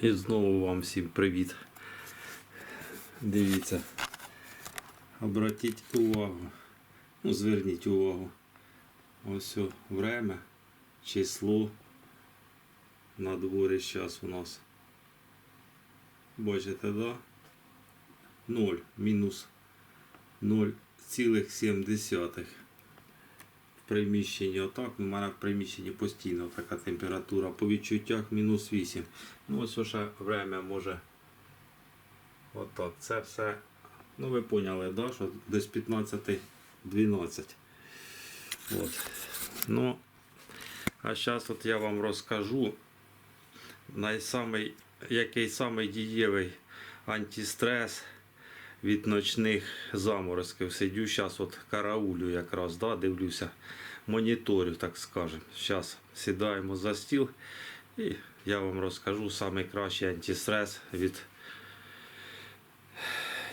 І знову вам всім привіт. Дивіться. Обратіть увагу. Ну, зверніть увагу. Ось время, число. На дворі зараз у нас. Бачите, да? 0, мінус 0,7. Приміщенні отак. У мене в приміщенні постійно така температура. По відчуттях мінус 8. Ну ось ще время може. Отак. Це все. Ну ви поняли, да? що десь 15-12. От. Ну, а зараз от я вам розкажу, найсамий, який самий дієвий антистрес від ночних заморозків. Сидю зараз от караулю якраз, да, дивлюся, моніторю, так скажемо. Зараз сідаємо за стіл і я вам розкажу найкращий антистрес від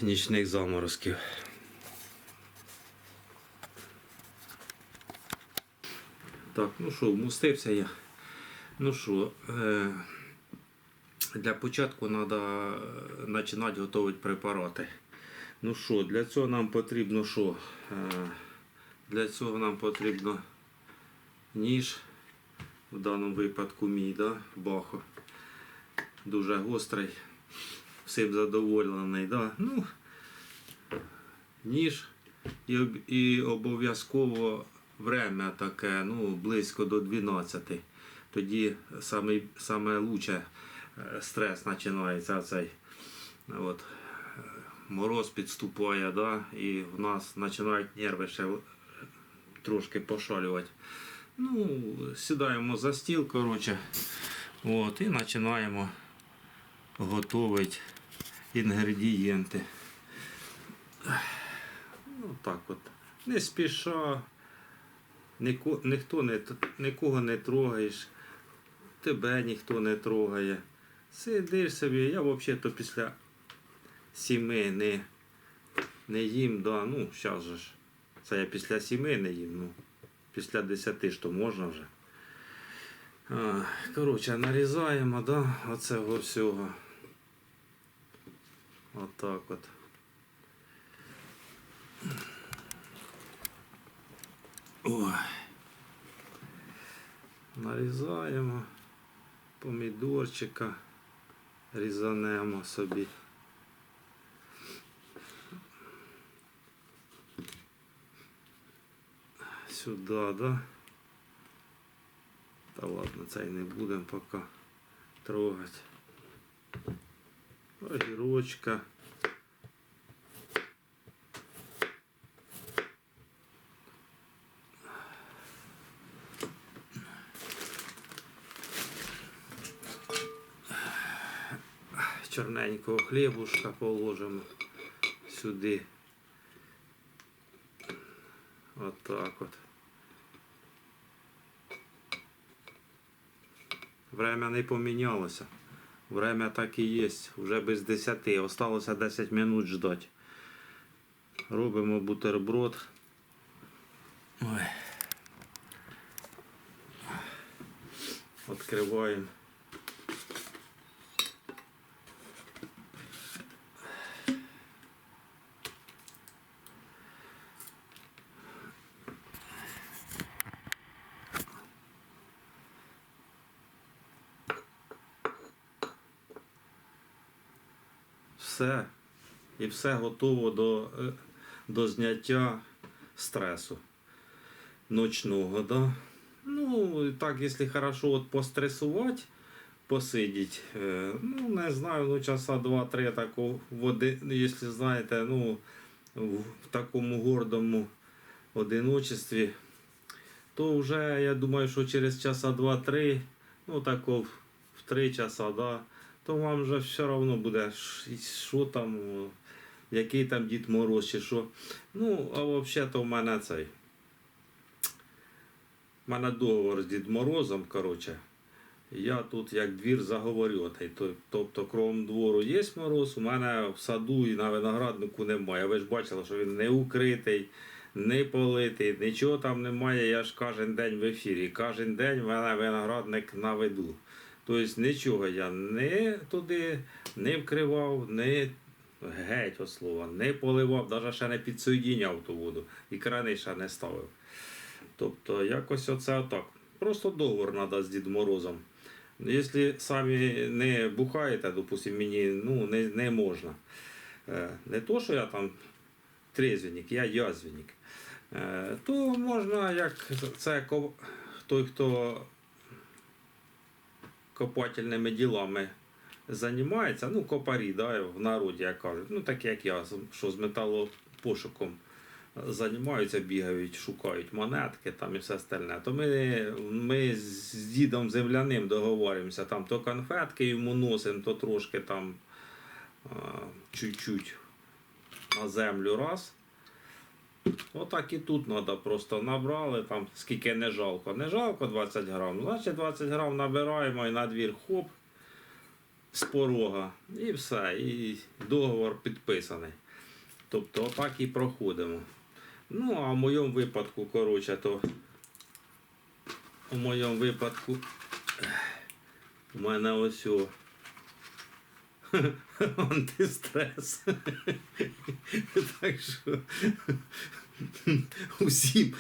нічних заморозків. Так, ну що, вмустився я. Ну що, е, для початку треба починати готувати препарати. Ну що, для цього нам потрібно що? Е, для цього нам потрібно ніж, в даному випадку мій, да? бахо. Дуже гострий, всім задоволений. Да? Ну, ніж і, і обов'язково время таке, ну, близько до 12. Тоді саме, саме лучше е, стрес починається цей. От, мороз підступає, да, і в нас починають нерви ще трошки пошалювати. Ну, сідаємо за стіл, коротше, от, і починаємо готувати інгредієнти. Ну, так от. Не спіша, ніко, ніхто не, нікого не трогаєш, тебе ніхто не трогає. Сидиш собі, я взагалі-то після сіми не, не їм, да, ну, зараз же ж. Це я після сіми не їм, ну, після десяти ж то можна вже. Коротше, нарізаємо, да, оцього всього. Отак от. Ой. Нарізаємо помідорчика, різанемо собі. Сюди, да? Та ладно, цей не будемо поки трогати. Огірочка. чорненького хлібушка положимо сюди. Отак от. Время не помінялося. Время так і є. Вже без 10. Осталося 10 минут ждати. Робимо бутерброд. Ой. Відкриваємо. Все. І все готово до, е, до зняття стресу ночного. Да? Ну, так, якщо хорошо от постресувати, посидіть, е, ну, не знаю, ну, часа два-три такого води, якщо знаєте, ну, в, такому гордому одиночестві, то вже я думаю, що через часа два-три, ну тако в в три часа, да, то вам вже все одно буде, що там, який там Дід Мороз чи що. Ну, а взагалі-то в мене цей. У мене договор з Дід Морозом, коротше. Я тут як двір заговорюватий. Тобто, крім двору є мороз, у мене в саду і на винограднику немає. Ви ж бачили, що він не укритий, не политий, нічого там немає. Я ж кожен день в ефірі. Кожен день в мене виноградник на виду. Тобто нічого я не туди не вкривав, не геть от слова, не поливав, навіть ще не підсоєдіняв ту воду і крани ще не ставив. Тобто якось оце отак. Просто договор треба з Дідом Морозом. Якщо самі не бухаєте, допустим, мені ну, не, не можна. Е, Не то, що я там трезвенник, я язвенник. Е, То можна, як це той, хто копательними ділами займається, ну, копарі, да, в народі, як кажуть, ну, так як я, що з металопошуком займаються, бігають, шукають монетки там і все остальне. То ми, ми з дідом земляним договоримося, там то конфетки йому носимо, то трошки там а, чуть-чуть на землю раз. Отак і тут треба просто набрали, там скільки не жалко. Не жалко 20 грам. Значить 20 грам набираємо і на двір хоп з порога. І все. І договор підписаний. Тобто отак і проходимо. Ну, а в моєму випадку, коротше, то у моєму випадку у мене ось о, антистрес. так що усім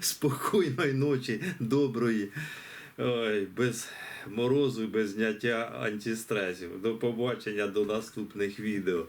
спокійної ночі, доброї. Ой, без морозу без зняття антистресів. До побачення до наступних відео.